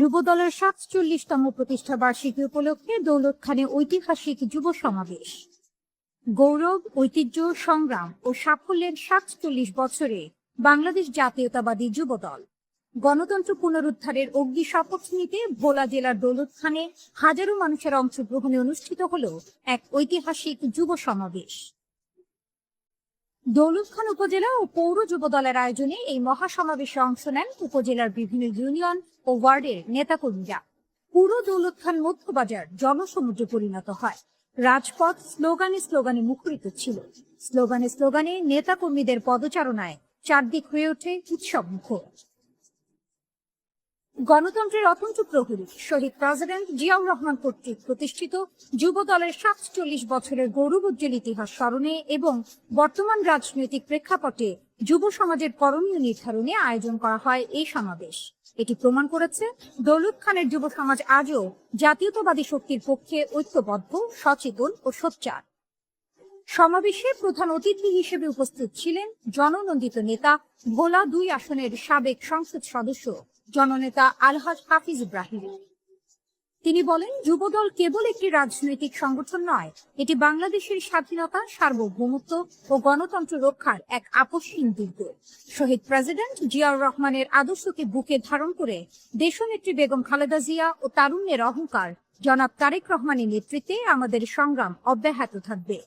যুব দলের সাতচল্লিশতম প্রতিষ্ঠা বার্ষিকী উপলক্ষে দৌলত খানে ঐতিহাসিক যুব সমাবেশ। গৌরব, ঐতিহ্য, সংগ্রাম ও সাফল্যের সাতচল্লিশ বছরে বাংলাদেশ জাতীয়তাবাদী যুব দল গণতন্ত্র পুনরুদ্ধারের অগ্নি শপথ নিতে ভোলা জেলার দৌলতখানে হাজারো মানুষের অংশগ্রহণে অনুষ্ঠিত হল এক ঐতিহাসিক যুব সমাবেশ। দৌলতখান উপজেলা ও পৌর যুব দলের আয়োজনে এই মহাসমাবেশে অংশ নেন উপজেলার বিভিন্ন ইউনিয়ন ও ওয়ার্ডের নেতাকর্মীরা। পুরো দৌলতখান মধ্যবাজার জনসমুদ্রে পরিণত হয়। রাজপথ স্লোগানে স্লোগানে মুখরিত ছিল। স্লোগানে স্লোগানে নেতাকর্মীদের পদচারণায় চারদিক হয়ে ওঠে উৎসব মুখর গণতন্ত্রের অতন্ত্র প্রহরী শহীদ প্রেসিডেন্ট জিয়াউর রহমান কর্তৃক প্রতিষ্ঠিত যুব দলের সাতচল্লিশ বছরের গৌরবোজ্জ্বল ইতিহাস স্মরণে এবং বর্তমান রাজনৈতিক প্রেক্ষাপটে যুব সমাজের করণীয় নির্ধারণে আয়োজন করা হয় এই সমাবেশ। এটি প্রমাণ করেছে দৌলত খানের যুব সমাজ আজও জাতীয়তাবাদী শক্তির পক্ষে ঐক্যবদ্ধ, সচেতন ও সোচ্চার। সমাবেশে প্রধান অতিথি হিসেবে উপস্থিত ছিলেন জননন্দিত নেতা, ভোলা দুই আসনের সাবেক সংসদ সদস্য জননেতা আলহাজ হাফিজ ইব্রাহিম। তিনি বলেন, যুবদল কেবল একটি রাজনৈতিক সংগঠন নয়, এটি বাংলাদেশের স্বাধীনতা, সার্বভৌমত্ব ও গণতন্ত্র রক্ষার এক আপসহীন দুর্গ। শহীদ প্রেসিডেন্ট জিয়াউর রহমানের আদর্শকে বুকে ধারণ করে দেশনেত্রী বেগম খালেদা জিয়া ও তারুণ্যের অহংকার, জনাব তারেক রহমানের নেতৃত্বে আমাদের সংগ্রাম অব্যাহত থাকবে।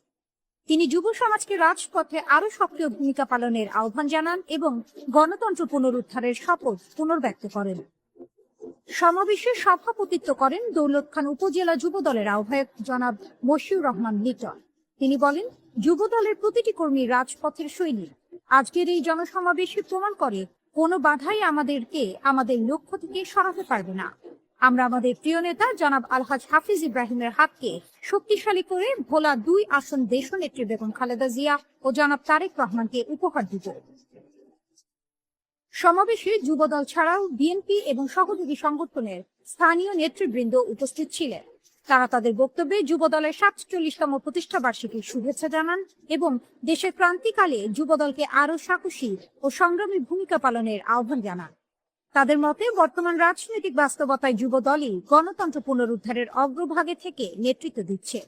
তিনি যুব সমাজকে রাজপথে আরও সক্রিয় ভূমিকা পালনের আহ্বান জানান এবং গণতন্ত্র পুনরুদ্ধারের শপথ পুনর্ব্যক্ত করেন। সমাবেশে সভাপতিত্ব করেন দৌলত খান উপজেলা যুব দলের আহ্বায়ক জনাব মশিউর রহমান লিটন। তিনি বলেন, যুব দলের প্রতিটি কর্মী রাজপথের সৈনিক। আজকের এই জনসমাবেশে প্রমাণ করে কোনো বাধাই আমাদেরকে, আমাদের লক্ষ্য থেকে সরাতে পারবে না। আমরা আমাদের প্রিয় নেতা জনাব আলহাজ হাফিজ ইব্রাহিমের হাতকে শক্তিশালী করে ভোলা দুই আসন দেশনেত্রী বেগম খালেদা জিয়া ও জনাব তারেক রহমানকে উপহার দিব। সমাবেশে যুবদল ছাড়াও বিএনপি এবং সহযোগী সংগঠনের স্থানীয় নেতৃবৃন্দ উপস্থিত ছিলেন। তারা তাদের বক্তব্যে যুবদলের সাতচল্লিশতম প্রতিষ্ঠা বার্ষিকীর শুভেচ্ছা জানান এবং দেশের ক্রান্তিকালে যুবদলকে আরও সাহসী ও সংগ্রামী ভূমিকা পালনের আহ্বান জানান। তাদের মতে, বর্তমান রাজনৈতিক বাস্তবতায় যুব দলই গণতন্ত্র পুনরুদ্ধারের অগ্রভাগে থেকে নেতৃত্ব দিচ্ছে।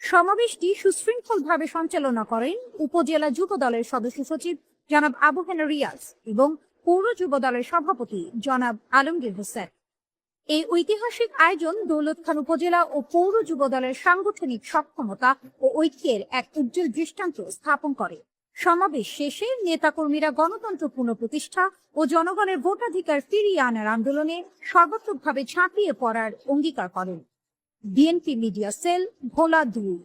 সমাবেশটি সুশৃঙ্খলভাবে সঞ্চালনা করেন উপজেলা যুব দলের সদস্য সচিব জনাব আবু হেনা রিয়াজ এবং পৌর যুব দলের সভাপতি জনাব আলমগীর হোসেন। এই ঐতিহাসিক আয়োজন দৌলত খান উপজেলা ও পৌর যুব দলের সাংগঠনিক সক্ষমতা ও ঐক্যের এক উজ্জ্বল দৃষ্টান্ত স্থাপন করে। সমাবেশ শেষে নেতাকর্মীরা গণতন্ত্র পুনঃপ্রতিষ্ঠা ও জনগণের ভোটাধিকার ফিরিয়ে আনার আন্দোলনে সর্বাত্মকভাবে ঝাঁপিয়ে পড়ার অঙ্গীকার করেন। বিএনপি মিডিয়া সেল ভোলা দুই।